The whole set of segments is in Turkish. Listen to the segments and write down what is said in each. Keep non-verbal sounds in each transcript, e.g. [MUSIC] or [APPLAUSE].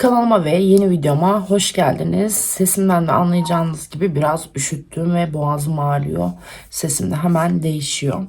Kanalıma ve yeni videoma hoş geldiniz. Sesimden de anlayacağınız gibi biraz üşüttüm ve boğazım ağrıyor. Sesim de hemen değişiyor.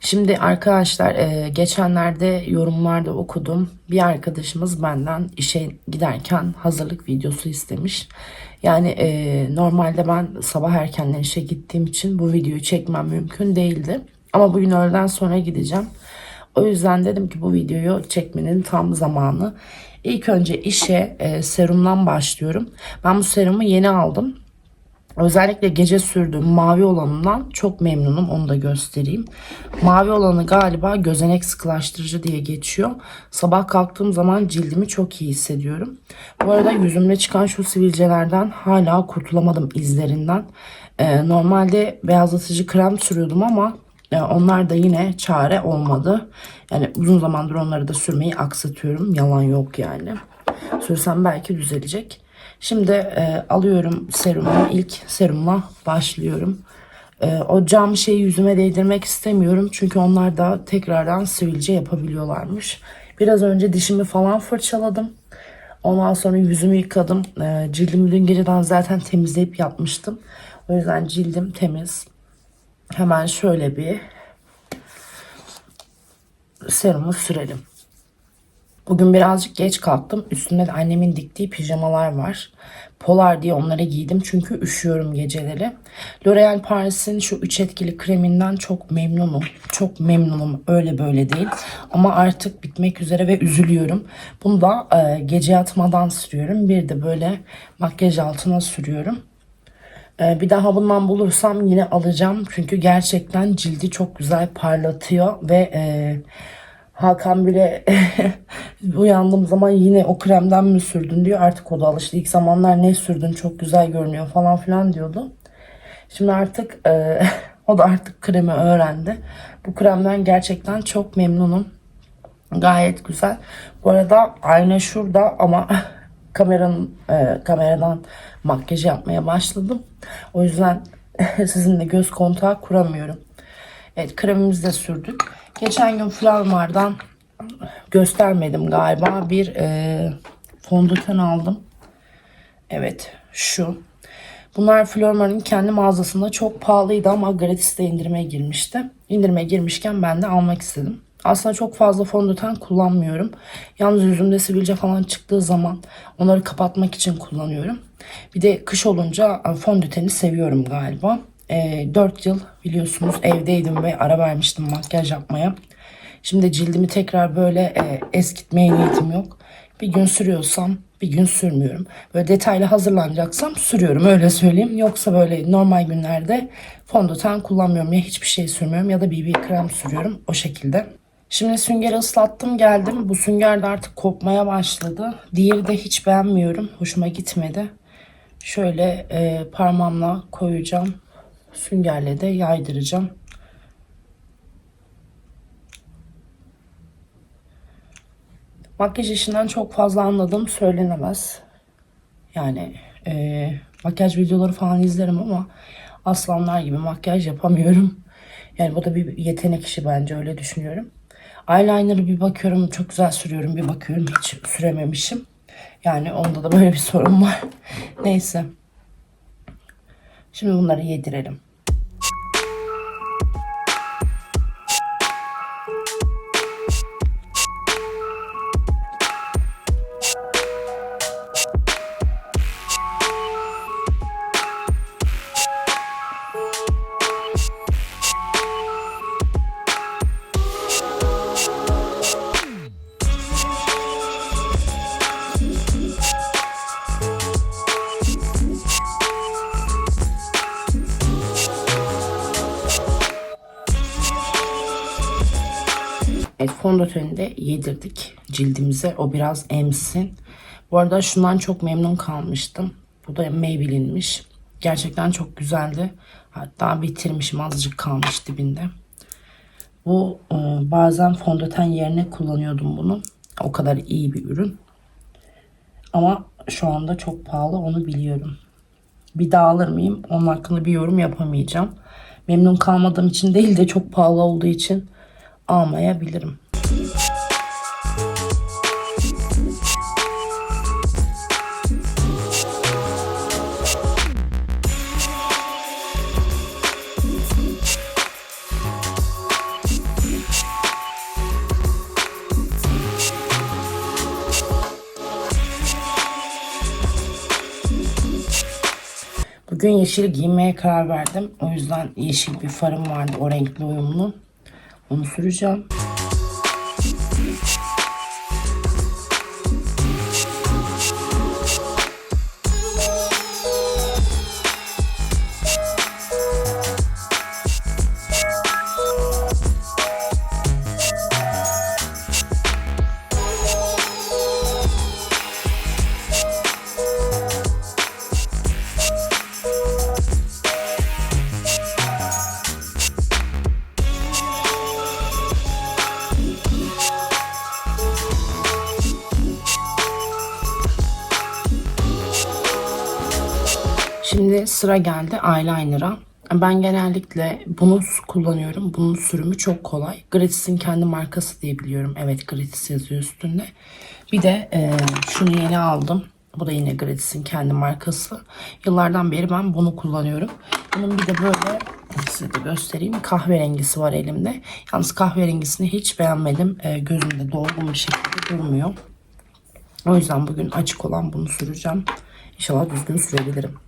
Şimdi arkadaşlar e, geçenlerde yorumlarda okudum. Bir arkadaşımız benden işe giderken hazırlık videosu istemiş. Yani e, normalde ben sabah erkenden işe gittiğim için bu videoyu çekmem mümkün değildi. Ama bugün öğleden sonra gideceğim. O yüzden dedim ki bu videoyu çekmenin tam zamanı. İlk önce işe e, serumdan başlıyorum. Ben bu serumu yeni aldım. Özellikle gece sürdüğüm mavi olanından çok memnunum. Onu da göstereyim. Mavi olanı galiba gözenek sıkılaştırıcı diye geçiyor. Sabah kalktığım zaman cildimi çok iyi hissediyorum. Bu arada yüzümde çıkan şu sivilcelerden hala kurtulamadım izlerinden. Ee, normalde beyazlatıcı krem sürüyordum ama onlar da yine çare olmadı. Yani uzun zamandır onları da sürmeyi aksatıyorum. Yalan yok yani. Sürsem belki düzelecek. Şimdi e, alıyorum serumu. İlk serumla başlıyorum. E, o cam şeyi yüzüme değdirmek istemiyorum. Çünkü onlar da tekrardan sivilce yapabiliyorlarmış. Biraz önce dişimi falan fırçaladım. Ondan sonra yüzümü yıkadım. E, cildimi dün geceden zaten temizleyip yapmıştım. O yüzden cildim temiz. Hemen şöyle bir serumu sürelim. Bugün birazcık geç kalktım. Üstümde de annemin diktiği pijamalar var. Polar diye onları giydim çünkü üşüyorum geceleri. L'Oreal Paris'in şu üç etkili kreminden çok memnunum. Çok memnunum. Öyle böyle değil. Ama artık bitmek üzere ve üzülüyorum. Bunu da e, gece yatmadan sürüyorum. Bir de böyle makyaj altına sürüyorum. E, bir daha bundan bulursam yine alacağım. Çünkü gerçekten cildi çok güzel parlatıyor ve e, Hakan bile [LAUGHS] uyandığım zaman yine o kremden mi sürdün diyor. Artık o da alıştı. İlk zamanlar ne sürdün çok güzel görünüyor falan filan diyordu. Şimdi artık e, [LAUGHS] o da artık kremi öğrendi. Bu kremden gerçekten çok memnunum. Gayet güzel. Bu arada ayna şurada ama [LAUGHS] kameranın e, kameradan makyaj yapmaya başladım. O yüzden [LAUGHS] sizinle göz kontağı kuramıyorum. Evet kremimizi de sürdük. Geçen gün Flormar'dan göstermedim galiba. Bir e, fondöten aldım. Evet şu. Bunlar Flormar'ın kendi mağazasında çok pahalıydı ama gratis'te indirime girmişti. İndirime girmişken ben de almak istedim. Aslında çok fazla fondöten kullanmıyorum. Yalnız yüzümde sivilce falan çıktığı zaman onları kapatmak için kullanıyorum. Bir de kış olunca fondöteni seviyorum galiba. E, 4 yıl biliyorsunuz evdeydim ve ara vermiştim makyaj yapmaya. Şimdi cildimi tekrar böyle e, eskitmeye niyetim yok. Bir gün sürüyorsam bir gün sürmüyorum. Böyle detaylı hazırlanacaksam sürüyorum öyle söyleyeyim. Yoksa böyle normal günlerde fondöten kullanmıyorum ya hiçbir şey sürmüyorum ya da BB krem sürüyorum o şekilde. Şimdi süngeri ıslattım geldim. Bu sünger de artık kopmaya başladı. Diğeri de hiç beğenmiyorum. Hoşuma gitmedi. Şöyle e, parmağımla koyacağım. Süngerle de yaydıracağım. Makyaj işinden çok fazla anladığım söylenemez. Yani e, makyaj videoları falan izlerim ama aslanlar gibi makyaj yapamıyorum. Yani bu da bir yetenek işi bence öyle düşünüyorum. Eyeliner'ı bir bakıyorum çok güzel sürüyorum bir bakıyorum hiç sürememişim. Yani onda da böyle bir sorun var. [LAUGHS] Neyse. Şimdi bunları yedirelim. Fondöteni yedirdik cildimize. O biraz emsin. Bu arada şundan çok memnun kalmıştım. Bu da Maybelline'miş. Gerçekten çok güzeldi. Hatta bitirmişim azıcık kalmış dibinde. Bu e, bazen fondöten yerine kullanıyordum bunu. O kadar iyi bir ürün. Ama şu anda çok pahalı onu biliyorum. Bir daha alır mıyım? Onun hakkında bir yorum yapamayacağım. Memnun kalmadığım için değil de çok pahalı olduğu için almayabilirim. Bugün yeşil giymeye karar verdim. O yüzden yeşil bir farım vardı o renkli uyumlu. Onu süreceğim. Şimdi sıra geldi eyeliner'a. Ben genellikle bunu kullanıyorum. Bunun sürümü çok kolay. Gratis'in kendi markası diye biliyorum. Evet Gratis yazıyor üstünde. Bir de e, şunu yeni aldım. Bu da yine Gratis'in kendi markası. Yıllardan beri ben bunu kullanıyorum. Bunun bir de böyle size de göstereyim. Kahverengisi var elimde. Yalnız kahverengisini hiç beğenmedim. E, gözümde dolgun bir şekilde durmuyor. O yüzden bugün açık olan bunu süreceğim. İnşallah düzgün sürebilirim.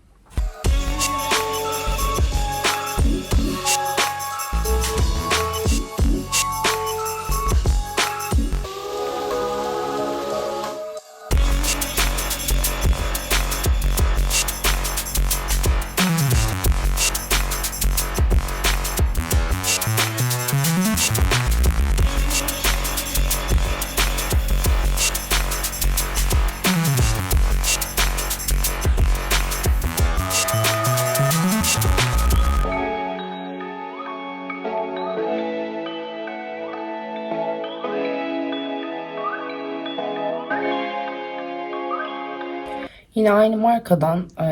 Yine aynı markadan e,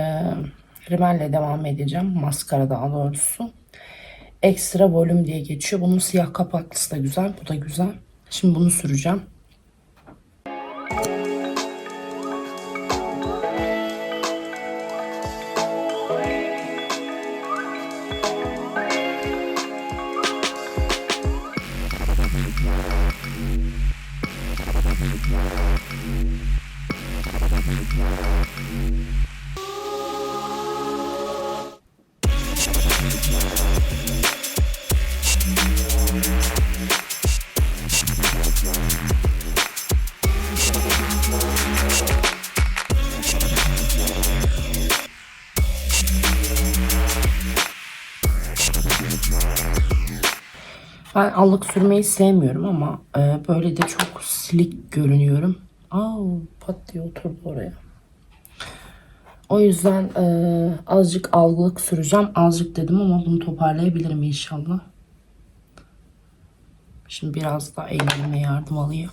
rimelle devam edeceğim. Maskara daha doğrusu. Ekstra volüm diye geçiyor. Bunun siyah kapaklısı da güzel. Bu da güzel. Şimdi bunu süreceğim. Ben allık sürmeyi sevmiyorum ama e, böyle de çok silik görünüyorum. Aa, pat diye oturdu oraya. O yüzden e, azıcık allık süreceğim. Azıcık dedim ama bunu toparlayabilirim inşallah. Şimdi biraz da ellerime yardım alayım.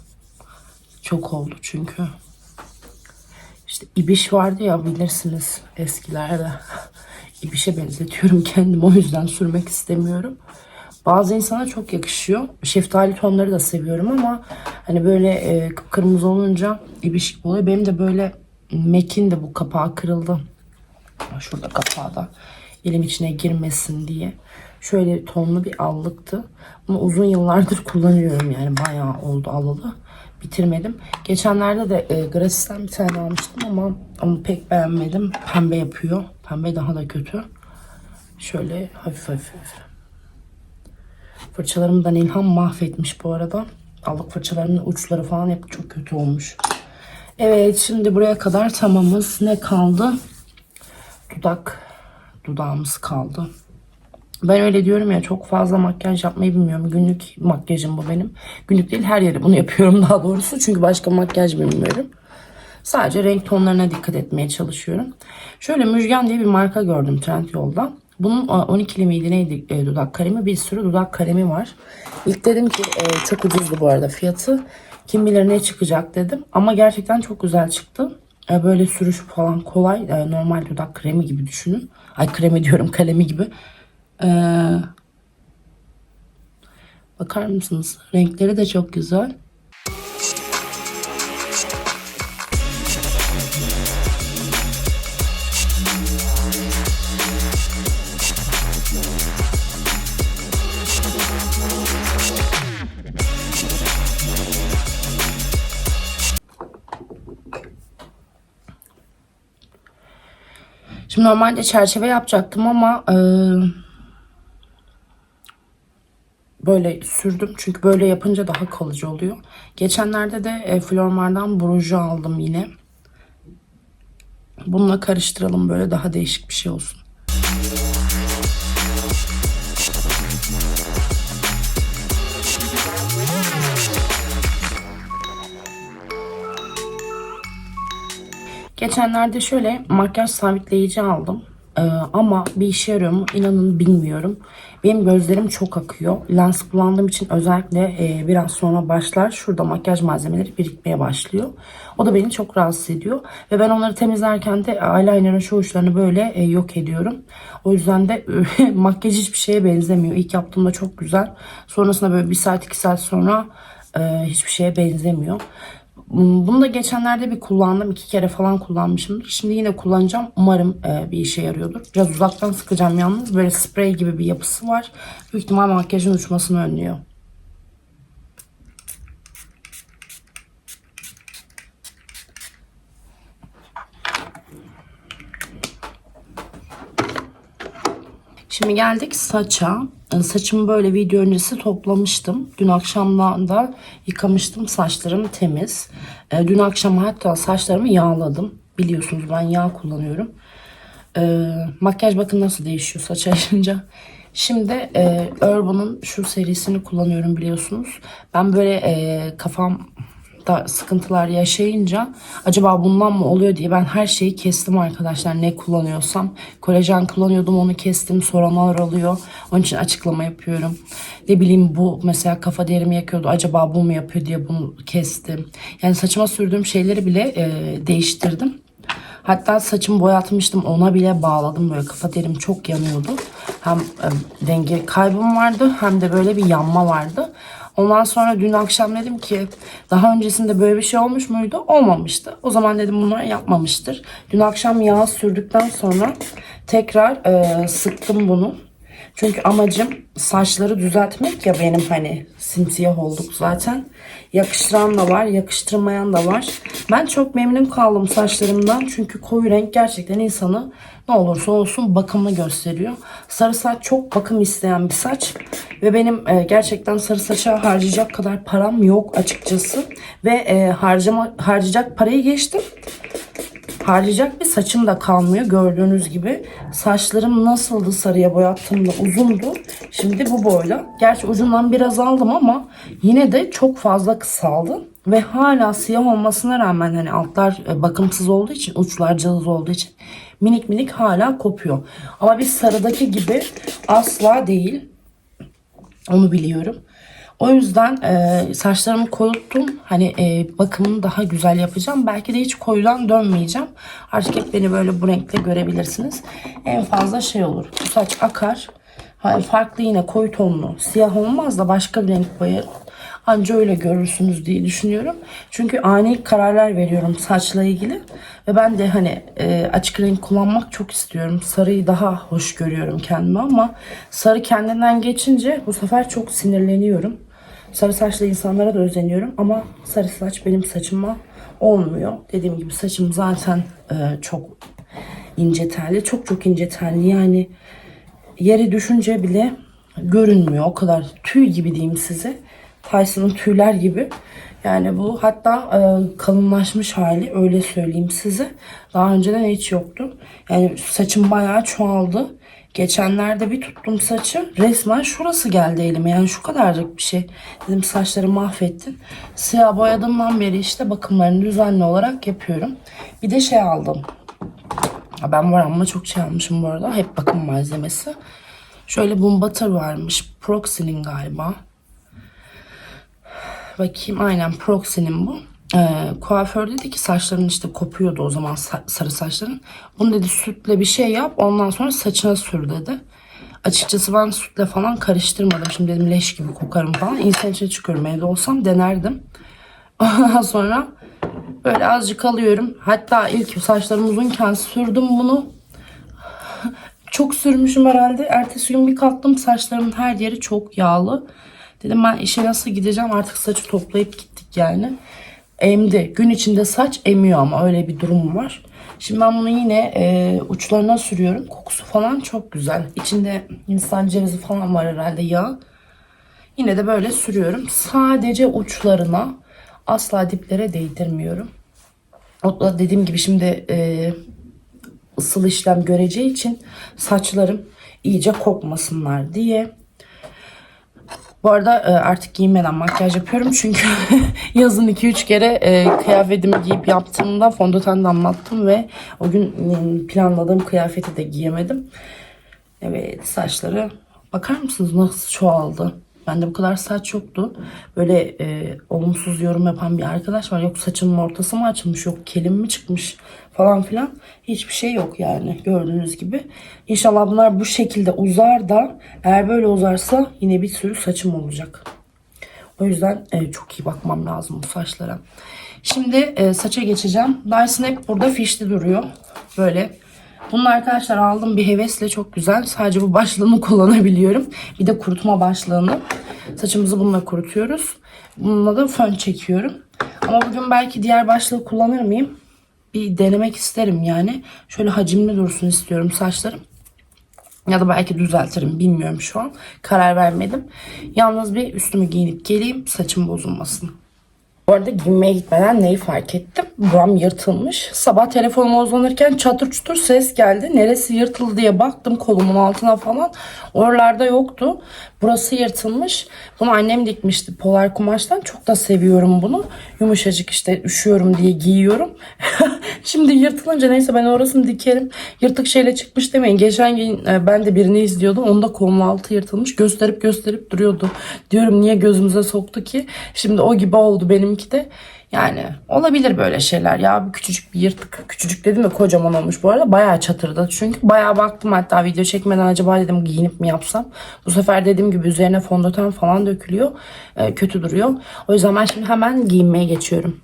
Çok oldu çünkü. İşte ibiş vardı ya bilirsiniz eskilerde. [LAUGHS] İbişe benzetiyorum kendimi o yüzden sürmek istemiyorum. Bazı insana çok yakışıyor. Şeftali tonları da seviyorum ama hani böyle e, kıpkırmızı olunca ibiş gibi oluyor. Benim de böyle Mac'in de bu kapağı kırıldı. Şurada kapağı da elim içine girmesin diye. Şöyle tonlu bir allıktı. Bunu uzun yıllardır kullanıyorum yani bayağı oldu alalı. Bitirmedim. Geçenlerde de e, Gratis'ten bir tane almıştım ama onu pek beğenmedim. Pembe yapıyor. Pembe daha da kötü. Şöyle hafif hafif. Fırçalarımdan ilham mahvetmiş bu arada. Allık fırçalarımın uçları falan hep çok kötü olmuş. Evet şimdi buraya kadar tamamız. Ne kaldı? Dudak. Dudağımız kaldı. Ben öyle diyorum ya çok fazla makyaj yapmayı bilmiyorum. Günlük makyajım bu benim. Günlük değil her yere bunu yapıyorum [LAUGHS] daha doğrusu. Çünkü başka makyaj bilmiyorum. Sadece renk tonlarına dikkat etmeye çalışıyorum. Şöyle Müjgan diye bir marka gördüm Trendyol'da. Bunun 12'li miydi neydi e, dudak kalemi? Bir sürü dudak kalemi var. İlk dedim ki e, çok ucuzdu bu arada fiyatı. Kim bilir ne çıkacak dedim. Ama gerçekten çok güzel çıktı. E, böyle sürüş falan kolay. E, normal dudak kremi gibi düşünün. Ay kremi diyorum [LAUGHS] kalemi gibi. Ee, bakar mısınız? Renkleri de çok güzel. Şimdi normalde çerçeve yapacaktım ama e, böyle sürdüm. Çünkü böyle yapınca daha kalıcı oluyor. Geçenlerde de e, Flormar'dan bruju aldım yine. Bununla karıştıralım böyle daha değişik bir şey olsun. Geçenlerde şöyle makyaj sabitleyici aldım. Ee, ama bir işe yarıyor mu inanın bilmiyorum. Benim gözlerim çok akıyor. Lens kullandığım için özellikle e, biraz sonra başlar. Şurada makyaj malzemeleri birikmeye başlıyor. O da beni çok rahatsız ediyor. Ve ben onları temizlerken de eyeliner'ın şu uçlarını böyle e, yok ediyorum. O yüzden de [LAUGHS] makyaj hiçbir şeye benzemiyor. İlk yaptığımda çok güzel. Sonrasında böyle bir saat iki saat sonra e, hiçbir şeye benzemiyor. Bunu da geçenlerde bir kullandım. iki kere falan kullanmışımdır. Şimdi yine kullanacağım. Umarım e, bir işe yarıyordur. Biraz uzaktan sıkacağım yalnız. Böyle sprey gibi bir yapısı var. Büyük ihtimal makyajın uçmasını önlüyor. Şimdi geldik saça. Ee, Saçımı böyle video öncesi toplamıştım. Dün akşamdan da yıkamıştım. Saçlarım temiz. Ee, Dün akşam hatta saçlarımı yağladım. Biliyorsunuz ben yağ kullanıyorum. Ee, makyaj bakın nasıl değişiyor saç açınca. Şimdi e, Urban'ın şu serisini kullanıyorum biliyorsunuz. Ben böyle e, kafam da sıkıntılar yaşayınca acaba bundan mı oluyor diye ben her şeyi kestim arkadaşlar ne kullanıyorsam. Kolajen kullanıyordum onu kestim soranlar oluyor. Onun için açıklama yapıyorum. Ne bileyim bu mesela kafa derimi yakıyordu acaba bu mu yapıyor diye bunu kestim. Yani saçıma sürdüğüm şeyleri bile e, değiştirdim. Hatta saçımı boyatmıştım ona bile bağladım böyle kafa derim çok yanıyordu. Hem e, denge kaybım vardı hem de böyle bir yanma vardı. Ondan sonra dün akşam dedim ki daha öncesinde böyle bir şey olmuş muydu? Olmamıştı. O zaman dedim bunu yapmamıştır. Dün akşam yağ sürdükten sonra tekrar e, sıktım bunu. Çünkü amacım saçları düzeltmek ya benim hani simsiyah olduk zaten. Yakıştıran da var, yakıştırmayan da var. Ben çok memnun kaldım saçlarımdan. Çünkü koyu renk gerçekten insanı ne olursa olsun bakımlı gösteriyor. Sarı saç çok bakım isteyen bir saç. Ve benim e, gerçekten sarı saça harcayacak kadar param yok açıkçası. Ve e, harcama harcayacak parayı geçtim harcayacak bir saçım da kalmıyor gördüğünüz gibi. Saçlarım nasıldı sarıya boyattığımda uzundu. Şimdi bu boyla. Gerçi ucundan biraz aldım ama yine de çok fazla kısaldı. Ve hala siyah olmasına rağmen hani altlar e, bakımsız olduğu için uçlar cılız olduğu için minik minik hala kopuyor. Ama bir sarıdaki gibi asla değil. Onu biliyorum. O yüzden e, saçlarımı koyuttum. Hani e, bakımını daha güzel yapacağım. Belki de hiç koyudan dönmeyeceğim. Artık hep beni böyle bu renkte görebilirsiniz. En fazla şey olur. Bu saç akar. Hani farklı yine koyu tonlu. Siyah olmaz da başka bir renk boyarım. Anca öyle görürsünüz diye düşünüyorum. Çünkü ani kararlar veriyorum saçla ilgili. Ve ben de hani e, açık renk kullanmak çok istiyorum. Sarıyı daha hoş görüyorum kendime ama sarı kendinden geçince bu sefer çok sinirleniyorum. Sarı saçlı insanlara da özeniyorum ama sarı saç benim saçıma olmuyor. Dediğim gibi saçım zaten e, çok ince telli. Çok çok ince telli. Yani yere düşünce bile görünmüyor. O kadar tüy gibi diyeyim size. Tyson'ın tüyler gibi. Yani bu hatta e, kalınlaşmış hali öyle söyleyeyim size. Daha önceden hiç yoktu. Yani saçım bayağı çoğaldı. Geçenlerde bir tuttum saçı. Resmen şurası geldi elime. Yani şu kadarcık bir şey. Dedim saçları mahvettin. Siyah boyadığımdan beri işte bakımlarını düzenli olarak yapıyorum. Bir de şey aldım. Ben var ama çok şey almışım bu arada. Hep bakım malzemesi. Şöyle Boom Butter varmış. Proxy'nin galiba. Bakayım aynen Proxy'nin bu. Ee, kuaför dedi ki saçların işte kopuyordu o zaman sa- sarı saçların. Bunu dedi sütle bir şey yap ondan sonra saçına sür dedi. Açıkçası ben sütle falan karıştırmadım. Şimdi dedim leş gibi kokarım falan. İnsan içine çıkıyorum evde olsam denerdim. [LAUGHS] Ondan sonra böyle azıcık alıyorum. Hatta ilk saçlarım uzunken sürdüm bunu. [LAUGHS] çok sürmüşüm herhalde. Ertesi gün bir kalktım saçlarımın her yeri çok yağlı. Dedim ben işe nasıl gideceğim artık saçı toplayıp gittik yani. Emdi. Gün içinde saç emiyor ama öyle bir durum var. Şimdi ben bunu yine e, uçlarına sürüyorum. Kokusu falan çok güzel. İçinde insan cevizi falan var herhalde yağ. Yine de böyle sürüyorum. Sadece uçlarına asla diplere değdirmiyorum. O da dediğim gibi şimdi e, ısıl işlem göreceği için saçlarım iyice kokmasınlar diye. Bu arada e, artık giyinmeden makyaj yapıyorum çünkü [LAUGHS] yazın 2-3 kere e, kıyafetimi giyip yaptığımda fondöten damlattım ve o gün e, planladığım kıyafeti de giyemedim. Evet saçları bakar mısınız nasıl çoğaldı? Bende bu kadar saç yoktu. Böyle e, olumsuz yorum yapan bir arkadaş var. Yok saçının ortası mı açılmış, yok kelim mi çıkmış falan filan. Hiçbir şey yok yani gördüğünüz gibi. İnşallah bunlar bu şekilde uzar da eğer böyle uzarsa yine bir sürü saçım olacak. O yüzden e, çok iyi bakmam lazım bu saçlara. Şimdi e, saça geçeceğim. Dyson hep burada fişli duruyor. Böyle. Bunu arkadaşlar aldım bir hevesle çok güzel. Sadece bu başlığını [LAUGHS] kullanabiliyorum. Bir de kurutma başlığını. Saçımızı bununla kurutuyoruz. Bununla da fön çekiyorum. Ama bugün belki diğer başlığı kullanır mıyım? Bir denemek isterim yani. Şöyle hacimli dursun istiyorum saçlarım. Ya da belki düzeltirim bilmiyorum şu an. Karar vermedim. Yalnız bir üstümü giyinip geleyim saçım bozulmasın. Bu arada giyinmeye gitmeden neyi fark ettim? Buram yırtılmış. Sabah telefonuma uzanırken çatır çutur ses geldi. Neresi yırtıldı diye baktım kolumun altına falan. Oralarda yoktu. Burası yırtılmış. Bunu annem dikmişti polar kumaştan. Çok da seviyorum bunu. Yumuşacık işte üşüyorum diye giyiyorum. [LAUGHS] Şimdi yırtılınca neyse ben orasını dikerim. Yırtık şeyle çıkmış demeyin. Geçen gün e, ben de birini izliyordum. Onda kolun altı yırtılmış. Gösterip gösterip duruyordu. Diyorum niye gözümüze soktu ki? Şimdi o gibi oldu de. Yani olabilir böyle şeyler ya. Bu küçücük bir yırtık. Küçücük dedim de kocaman olmuş bu arada. Bayağı çatırdı. Çünkü bayağı baktım hatta video çekmeden acaba dedim giyinip mi yapsam. Bu sefer dediğim gibi üzerine fondöten falan dökülüyor. Ee, kötü duruyor. O yüzden ben şimdi hemen giyinmeye geçiyorum.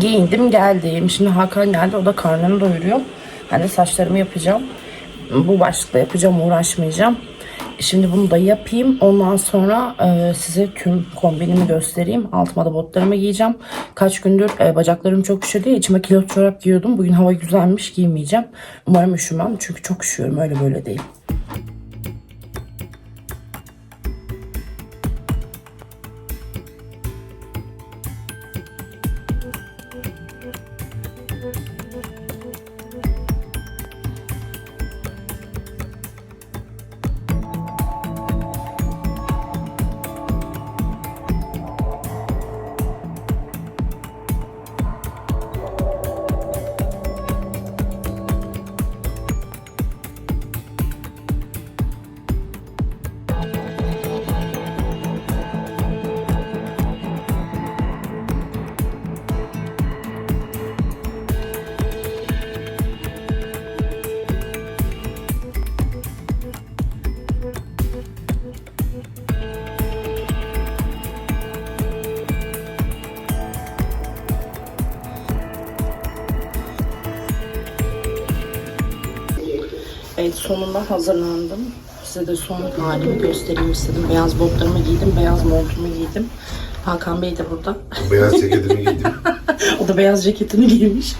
Giyindim geldim. Şimdi Hakan geldi. O da karnını doyuruyor. De saçlarımı yapacağım. Bu başlıkla yapacağım. Uğraşmayacağım. Şimdi bunu da yapayım. Ondan sonra e, size tüm kombinimi göstereyim. Altıma da botlarımı giyeceğim. Kaç gündür e, bacaklarım çok üşüdü. İçime kilot çorap giyiyordum. Bugün hava güzelmiş. Giymeyeceğim. Umarım üşümem. Çünkü çok üşüyorum. Öyle böyle değil. Sonunda hazırlandım. Size de son halimi göstereyim istedim. Beyaz botlarımı giydim, beyaz montumu giydim. Hakan Bey de burada. Beyaz ceketimi giydim. [LAUGHS] o da beyaz ceketini giymiş.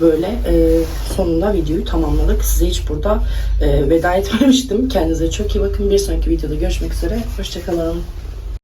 Böyle e, sonunda videoyu tamamladık. Size hiç burada e, veda etmemiştim. Kendinize çok iyi bakın. Bir sonraki videoda görüşmek üzere. Hoşçakalın.